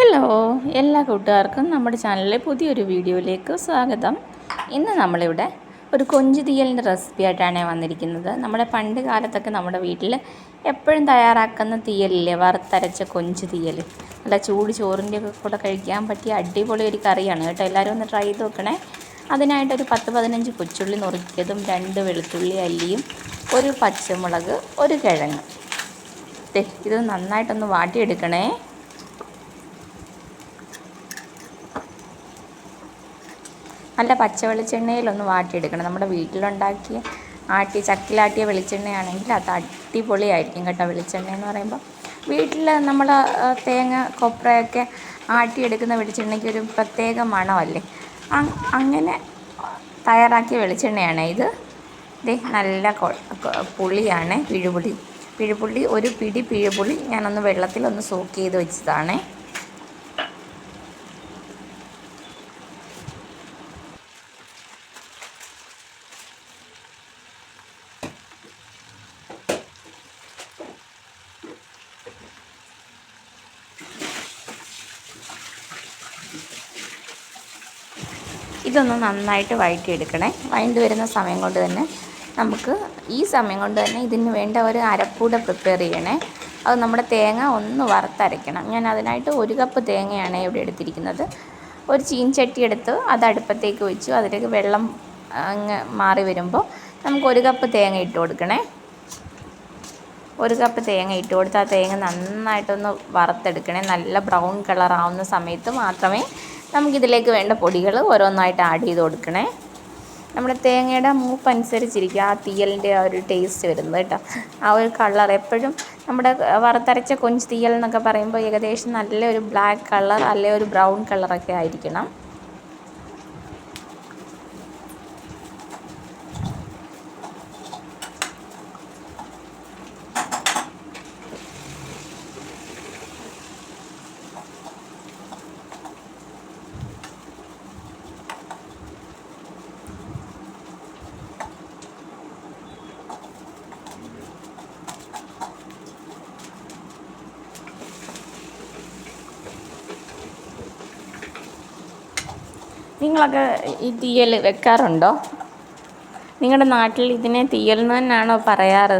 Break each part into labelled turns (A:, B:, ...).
A: Hello എല്ലാ കൂട്ടുകാർക്കും നമ്മുടെ ചാനലിലെ പുതിയൊരു വീഡിയോയിലേക്ക് സ്വാഗതം. ഇന്ന് നമ്മളിവിടെ ഒരു കൊഞ്ച് തീയലിന്റെ റെസിപ്പി ആയിട്ടാണ് വന്നിരിക്കുന്നത്. നമ്മുടെ പണ്ട് കാലത്തൊക്കെ നമ്മുടെ വീട്ടിൽ എപ്പോഴും തയ്യാറാക്കുന്ന തീയലില്ലേ? വറുത്തരച്ച കൊഞ്ച് തീയൽ നല്ല ചൂട് ചോറിന്റെ ഒക്കെ കൂടെ കഴിക്കാൻ പറ്റിയ അടിപൊളി ഒരു കറിയാണ് കേട്ടോ. എല്ലാവരും ഒന്ന് ട്രൈ ചെയ്ത് നോക്കണേ. അതിനായിട്ടൊരു പത്ത് പതിനഞ്ച് കൊച്ചുള്ളി നുറുക്കിയതും രണ്ട് വെളുത്തുള്ളി അല്ലിയും ഒരു പച്ചമുളക് ഒരു കിഴങ്ങ്. ഇത് നന്നായിട്ടൊന്ന് വാട്ടിയെടുക്കണേ. നല്ല പച്ച വെളിച്ചെണ്ണയിലൊന്ന് വാട്ടിയെടുക്കണം. നമ്മുടെ വീട്ടിലുണ്ടാക്കിയ ആട്ടി ചക്കിലാട്ടിയ വെളിച്ചെണ്ണയാണെങ്കിൽ അത് അടിപൊളിയായിരിക്കും കേട്ടോ വെളിച്ചെണ്ണ എന്ന് പറയുമ്പോൾ വീട്ടിൽ നമ്മൾ തേങ്ങ കൊപ്രയൊക്കെ ആട്ടിയെടുക്കുന്ന വെളിച്ചെണ്ണയ്ക്ക് ഒരു പ്രത്യേക മണമല്ലേ? അങ്ങനെ തയ്യാറാക്കിയ വെളിച്ചെണ്ണയാണ് ഇത്. ദേ നല്ല പുളിയാണ് പിഴുപുളി. പിഴുപുള്ളി ഒരു പിടി പിഴുപുളി ഞാനൊന്ന് വെള്ളത്തിലൊന്ന് സോക്ക് ചെയ്ത് വെച്ചതാണേ. ഇതൊന്ന് നന്നായിട്ട് വഴറ്റിയെടുക്കണേ. വഴണ്ട് വരുന്ന സമയം കൊണ്ട് തന്നെ നമുക്ക് ഈ സമയം കൊണ്ട് തന്നെ ഇതിന് വേണ്ട ഒരു അരപ്പൂട പ്രിപ്പയർ ചെയ്യണേ. അത് നമ്മുടെ തേങ്ങ ഒന്ന് വറുത്തരയ്ക്കണം. ഞാൻ അതിനായിട്ട് ഒരു കപ്പ് തേങ്ങയാണ് ഇവിടെ എടുത്തിരിക്കുന്നത്. ഒരു ചീൻചട്ടി എടുത്ത് അത് അടുപ്പത്തേക്ക് വെച്ചു. അതിലേക്ക് വെള്ളം അങ്ങ് മാറി വരുമ്പോൾ നമുക്ക് ഒരു കപ്പ് തേങ്ങ ഇട്ട് കൊടുക്കണേ. ഒരു കപ്പ് തേങ്ങ ഇട്ട് കൊടുത്ത് ആ തേങ്ങ നന്നായിട്ടൊന്ന് വറുത്തെടുക്കണേ. നല്ല ബ്രൗൺ കളറാവുന്ന സമയത്ത് മാത്രമേ നമുക്കിതിലേക്ക് വേണ്ട പൊടികൾ ഓരോന്നായിട്ട് ആഡ് ചെയ്ത് കൊടുക്കണേ. നമ്മുടെ തേങ്ങയുടെ മൂപ്പ് അനുസരിച്ചിരിക്കും ആ തീയലിന്റെ ആ ഒരു ടേസ്റ്റ് വരുന്നത് കേട്ടോ. ആ ഒരു കളർ എപ്പോഴും നമ്മുടെ വറുത്തരച്ച കൊഞ്ച് തീയൽ എന്നൊക്കെ പറയുമ്പോൾ ഏകദേശം നല്ലൊരു ബ്ലാക്ക് കളർ അല്ലെ ഒരു ബ്രൗൺ കളറൊക്കെ ആയിരിക്കണം. നിങ്ങളൊക്കെ ഈ തീയൽ വെക്കാറുണ്ടോ? നിങ്ങളുടെ നാട്ടിൽ ഇതിനെ തീയൽ എന്ന് തന്നെയാണോ പറയാറ്?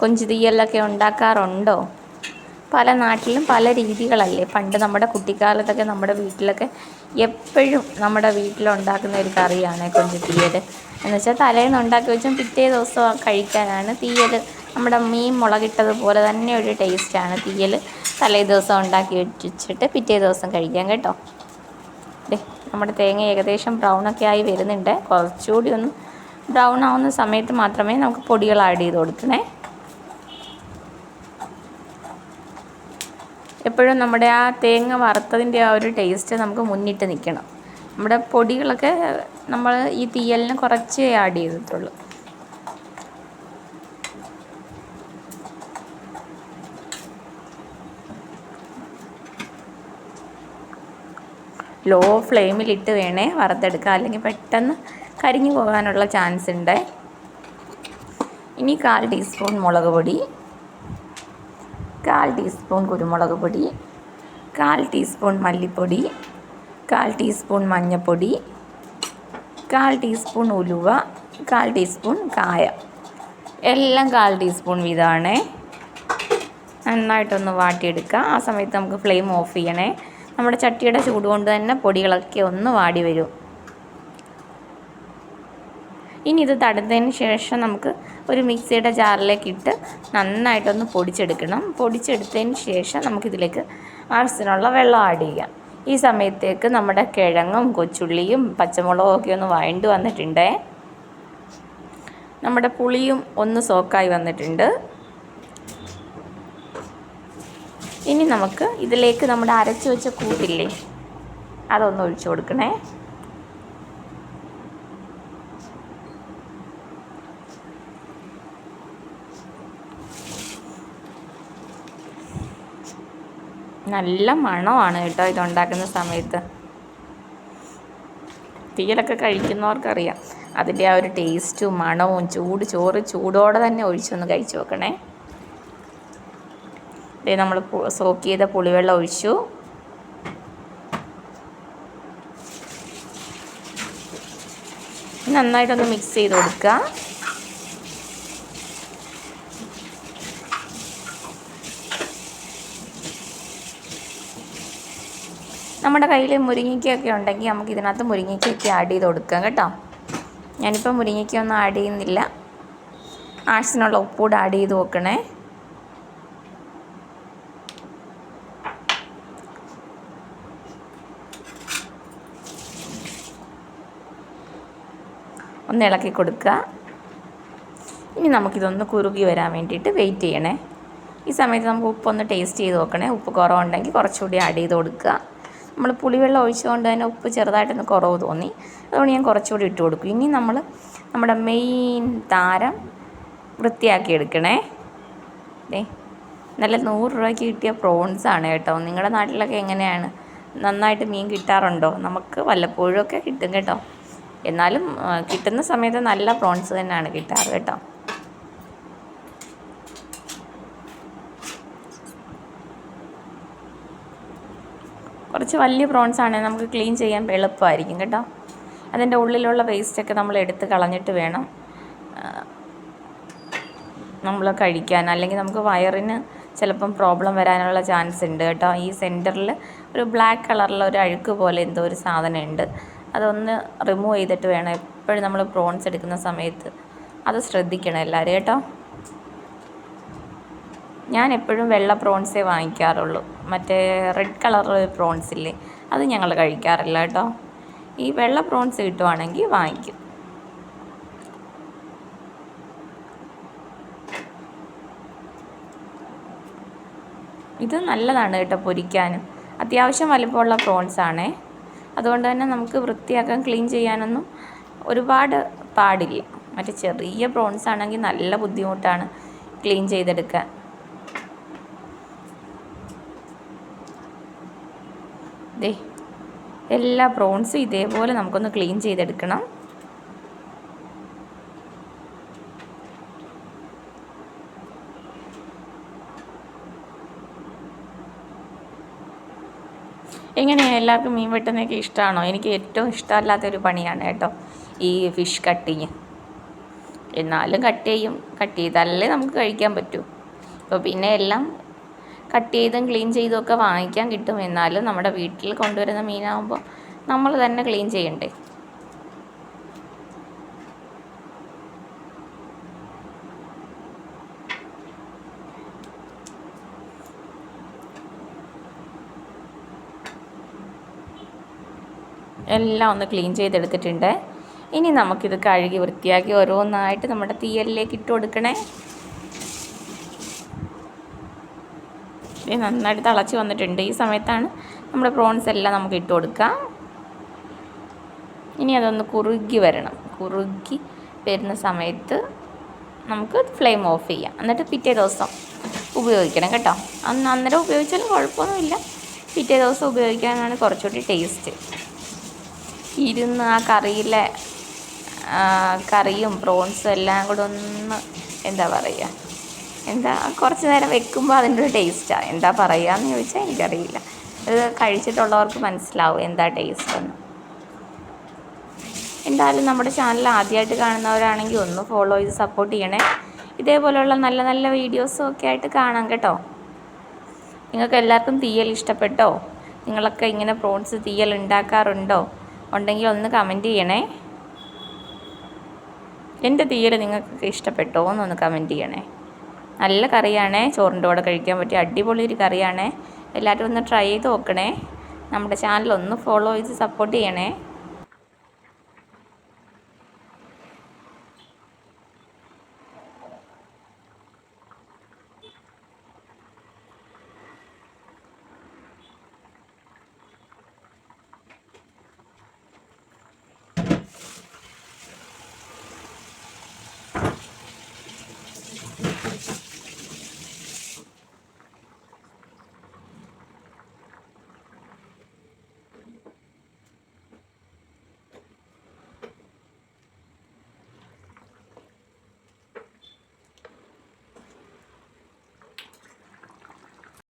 A: കൊഞ്ച് തീയലൊക്കെ ഉണ്ടാക്കാറുണ്ടോ? പല നാട്ടിലും പല രീതികളല്ലേ. പണ്ട് നമ്മുടെ കുട്ടിക്കാലത്തൊക്കെ നമ്മുടെ വീട്ടിലൊക്കെ എപ്പോഴും നമ്മുടെ വീട്ടിലുണ്ടാക്കുന്ന ഒരു കറിയാണ് കൊഞ്ച് തീയൽ എന്ന് വെച്ചാൽ തലേന്ന് ഉണ്ടാക്കി വെച്ചും പിറ്റേ ദിവസം കഴിക്കാനാണ് തീയൽ നമ്മുടെ മീൻ മുളകിട്ടതുപോലെ തന്നെ ഒരു ടേസ്റ്റാണ് തീയൽ തലേ ദിവസം ഉണ്ടാക്കി വെച്ചിട്ട് പിറ്റേ ദിവസം കഴിക്കാം കേട്ടോ. ദേ നമ്മുടെ തേങ്ങ ഏകദേശം ബ്രൗണൊക്കെ ആയി വരുന്നുണ്ട്. കുറച്ചുകൂടി ഒന്ന് ബ്രൗൺ ആവുന്ന സമയത്ത് മാത്രമേ നമുക്ക് പൊടികൾ ആഡ് ചെയ്ത് കൊടുക്കണേ. എപ്പോഴും നമ്മുടെ ആ തേങ്ങ വറുത്തതിന്റെ ആ ഒരു ടേസ്റ്റ് നമുക്ക് മുന്നിട്ട് നിൽക്കണം. നമ്മുടെ പൊടികളൊക്കെ നമ്മൾ ഈ തീയലിന് കുറച്ചേ ആഡ് ചെയ്തിട്ടുള്ളൂ. ലോ ഫ്ലെയിമിലിട്ട് വേണേ വറുത്തെടുക്കുക അല്ലെങ്കിൽ പെട്ടെന്ന് കരിഞ്ഞു പോകാനുള്ള ചാൻസ് ഉണ്ട്. ഇനി കാൽ ടീസ്പൂൺ മുളക് പൊടി. കാൽ ടീസ്പൂൺ കുരുമുളക് പൊടി. കാൽ ടീസ്പൂൺ മല്ലിപ്പൊടി. കാൽ ടീസ്പൂൺ മഞ്ഞൾപ്പൊടി കാൽ ടീസ്പൂൺ ഉലുവ. കാൽ ടീസ്പൂൺ കായ. എല്ലാം കാൽ ടീസ്പൂൺ വീതമാണ് നന്നായിട്ടൊന്ന് വാട്ടിയെടുക്കുക ആ സമയത്ത് നമുക്ക് ഫ്ലെയിം ഓഫ് ചെയ്യണേ. നമ്മുടെ ചട്ടിയുടെ ചൂട് കൊണ്ട് തന്നെ പൊടികളൊക്കെ ഒന്ന് വാടി വരും. ഇനി ഇത് തടുത്തതിന് ശേഷം നമുക്ക് ഒരു മിക്സിയുടെ ജാറിലേക്ക് ഇട്ട് നന്നായിട്ടൊന്ന് പൊടിച്ചെടുക്കണം. പൊടിച്ചെടുത്തതിന് ശേഷം നമുക്കിതിലേക്ക് ആവശ്യത്തിനുള്ള വെള്ളം ആഡ് ചെയ്യാം. ഈ സമയത്തേക്ക് നമ്മുടെ കിഴങ്ങും കൊച്ചുള്ളിയും പച്ചമുളകും ഒക്കെ ഒന്ന് വഴണ്ട് വന്നിട്ടുണ്ടേ. നമ്മുടെ പുളിയും ഒന്ന് സോക്കായി വന്നിട്ടുണ്ട്. ഇനി നമുക്ക് ഇതിലേക്ക് നമ്മുടെ അരച്ച് വെച്ച കൂട്ടില്ലേ? അതൊന്ന് ഒഴിച്ചു കൊടുക്കണേ. നല്ല മണമാണ് കേട്ടോ ഇതുണ്ടാക്കുന്ന സമയത്ത്. തീയലൊക്കെ കഴിക്കുന്നവർക്കറിയാം. അതിന്റെ ആ ഒരു ടേസ്റ്റും മണവും ചൂട് ചോറ് ചൂടോടെ തന്നെ ഒഴിച്ചൊന്ന് കഴിച്ചു നോക്കണേ നമ്മൾ സോക്ക് ചെയ്ത പുളിവെള്ളം ഒഴിച്ചു. നന്നായിട്ടൊന്ന് മിക്സ് ചെയ്ത് കൊടുക്കുക. നമ്മുടെ കയ്യിൽ മുരിങ്ങയ്ക്കൊക്കെ ഉണ്ടെങ്കിൽ നമുക്ക് ഇതിനകത്ത് മുരിങ്ങയ്ക്കൊക്കെ ആഡ് ചെയ്ത് കൊടുക്കാം കേട്ടോ. ഞാനിപ്പോൾ മുരിങ്ങയ്ക്കൊന്നും ആഡ് ചെയ്യുന്നില്ല. ആഴ്സിനുള്ള ഉപ്പൂടെ ആഡ് ചെയ്ത് നോക്കണേ ഒന്ന് ഇളക്കി കൊടുക്കുക. ഇനി നമുക്കിതൊന്ന് കുറുകി വരാൻ വേണ്ടിയിട്ട് വെയിറ്റ് ചെയ്യണേ. ഈ സമയത്ത് നമുക്ക് ഉപ്പൊന്ന് ടേസ്റ്റ് ചെയ്ത് നോക്കണേ. ഉപ്പ് കുറവുണ്ടെങ്കിൽ കുറച്ചുകൂടി ആഡ് ചെയ്ത് കൊടുക്കുക. നമ്മൾ പുളിവെള്ളം ഒഴിച്ചുകൊണ്ട് തന്നെ ഉപ്പ് ചെറുതായിട്ടൊന്ന് കുറവ് തോന്നി. അതുകൊണ്ട് ഞാൻ കുറച്ചുകൂടി ഇട്ട് കൊടുക്കും. ഇനി നമ്മൾ നമ്മുടെ മെയിൻ താരം വൃത്തിയാക്കി എടുക്കണേ. ദേ നല്ല നൂറ് രൂപയ്ക്ക് കിട്ടിയ പ്രോൺസ് ആണ് കേട്ടോ. നിങ്ങളുടെ നാട്ടിലൊക്കെ എങ്ങനെയാണ്? നന്നായിട്ട് മീൻ കിട്ടാറുണ്ടോ? നമുക്ക് വല്ലപ്പോഴും ഒക്കെ കിട്ടും കേട്ടോ. എന്നാലും കിട്ടുന്ന സമയത്ത് നല്ല പ്രോൺസ് തന്നെയാണ് കിട്ടാറ് കേട്ടോ. കുറച്ച് വലിയ പ്രോൺസ് ആണെങ്കിൽ നമുക്ക് ക്ലീൻ ചെയ്യാൻ എളുപ്പമായിരിക്കും കേട്ടോ. അതിന്റെ ഉള്ളിലുള്ള വേസ്റ്റൊക്കെ നമ്മൾ എടുത്ത് കളഞ്ഞിട്ട് വേണം നമ്മൾ കഴിക്കാൻ. അല്ലെങ്കിൽ നമുക്ക് വയറിന് ചിലപ്പം പ്രോബ്ലം വരാനുള്ള ചാൻസ് ഉണ്ട് കേട്ടോ. ഈ സെന്ററിൽ ഒരു ബ്ലാക്ക് കളറിലുള്ള ഒരു അഴുക്ക് പോലെ എന്തോ ഒരു സാധനം ഉണ്ട് അതൊന്ന് റിമൂവ് ചെയ്തിട്ട് വേണം. എപ്പോഴും നമ്മൾ പ്രോൺസ് എടുക്കുന്ന സമയത്ത് അത് ശ്രദ്ധിക്കണം എല്ലാവരും കേട്ടോ. ഞാൻ എപ്പോഴും വെള്ള പ്രോൺസേ വാങ്ങിക്കാറുള്ളൂ. മറ്റേ റെഡ് കളർ പ്രോൺസ് ഇല്ലേ അത് ഞങ്ങൾ കഴിക്കാറില്ല കേട്ടോ. ഈ വെള്ള പ്രോൺസ് കിട്ടുവാണെങ്കിൽ വാങ്ങിക്കും. ഇത് നല്ലതാണ് കേട്ടോ പൊരിക്കാനും. അത്യാവശ്യം വലുപ്പമുള്ള പ്രോൺസ് ആണേ. അതുകൊണ്ട് തന്നെ നമുക്ക് വൃത്തിയാക്കാൻ ക്ലീൻ ചെയ്യാനൊന്നും ഒരുപാട് പാടില്ല. മറ്റേ ചെറിയ ബ്രോൺസ് ആണെങ്കിൽ നല്ല ബുദ്ധിമുട്ടാണ് ക്ലീൻ ചെയ്തെടുക്കാൻ. ദേ എല്ലാ ബ്രോൺസും ഇതേപോലെ നമുക്കൊന്ന് ക്ലീൻ ചെയ്തെടുക്കണം. എങ്ങനെയാണ് എല്ലാവർക്കും മീൻ വെട്ടുന്നതൊക്കെ ഇഷ്ടമാണോ? എനിക്ക് ഏറ്റവും ഇഷ്ടമല്ലാത്തൊരു പണിയാണ് കേട്ടോ ഈ ഫിഷ് കട്ടിങ് എന്നാലും കട്ട് ചെയ്യും. കട്ട് ചെയ്താലല്ലേ നമുക്ക് കഴിക്കാൻ പറ്റൂ. അപ്പോൾ പിന്നെ എല്ലാം കട്ട് ചെയ്തും ക്ലീൻ ചെയ്തും ഒക്കെ വാങ്ങിക്കാൻ കിട്ടും. എന്നാലും നമ്മുടെ വീട്ടിൽ കൊണ്ടുവരുന്ന മീനാകുമ്പോൾ നമ്മൾ തന്നെ ക്ലീൻ ചെയ്യണ്ടേ? എല്ലാം ഒന്ന് ക്ലീൻ ചെയ്തെടുത്തിട്ടുണ്ട്. ഇനി നമുക്കിത് കഴുകി വൃത്തിയാക്കി ഓരോന്നായിട്ട് നമ്മുടെ തീയലിലേക്ക് ഇട്ട് കൊടുക്കണേ. നന്നായിട്ട് തിളച്ച് വന്നിട്ടുണ്ട്. ഈ സമയത്താണ് നമ്മുടെ പ്രോൺസ് എല്ലാം നമുക്ക് ഇട്ട് കൊടുക്കാം. ഇനി അതൊന്ന് കുറുകി വരണം. കുറുകി വരുന്ന സമയത്ത് നമുക്ക് ഫ്ലെയിം ഓഫ് ചെയ്യാം. എന്നിട്ട് പിറ്റേ ദിവസം ഉപയോഗിക്കണം കേട്ടോ. അന്ന് അന്നേരം ഉപയോഗിച്ചാലും കുഴപ്പമൊന്നുമില്ല. പിറ്റേ ദിവസം ഉപയോഗിക്കാനാണ് കുറച്ചുകൂടി ടേസ്റ്റ്. ഇരുന്ന് ആ കറിയിലെ കറിയും പ്രോൺസും എല്ലാം കൂടെ ഒന്ന് എന്താ പറയുക എന്താ കുറച്ച് നേരം വെക്കുമ്പോൾ അതിന്റെ ഒരു ടേസ്റ്റാണ് എന്താ പറയുക എന്ന് ചോദിച്ചാൽ എനിക്കറിയില്ല. അത് കഴിച്ചിട്ടുള്ളവർക്ക് മനസ്സിലാവും എന്താ ടേസ്റ്റ് എന്ന്. എന്തായാലും നമ്മുടെ ചാനൽ ആദ്യമായിട്ട് കാണുന്നവരാണെങ്കിൽ ഒന്ന് ഫോളോ ചെയ്ത് സപ്പോർട്ട് ചെയ്യണേ. ഇതേപോലെയുള്ള നല്ല നല്ല വീഡിയോസും ഒക്കെ ആയിട്ട് കാണാം കേട്ടോ. നിങ്ങൾക്ക് എല്ലാവർക്കും തീയൽ ഇഷ്ടപ്പെട്ടോ? നിങ്ങളൊക്കെ ഇങ്ങനെ പ്രോൺസ് തീയൽ ഉണ്ടാക്കാറുണ്ടോ? ഉണ്ടെങ്കിൽ ഒന്ന് കമന്റ് ചെയ്യണേ. എന്റെ തീയൽ നിങ്ങൾക്ക് ഇഷ്ടപ്പെട്ടോ എന്നൊന്ന് കമന്റ് ചെയ്യണേ. നല്ല കറിയാണേ ചോറിന്റെ കൂടെ കഴിക്കാൻ പറ്റിയ അടിപൊളി ഒരു കറിയാണേ. എല്ലാവരും ഒന്ന് ട്രൈ ചെയ്ത് നോക്കണേ. നമ്മുടെ ചാനൽ ഒന്ന് ഫോളോ ചെയ്ത് സപ്പോർട്ട് ചെയ്യണേ.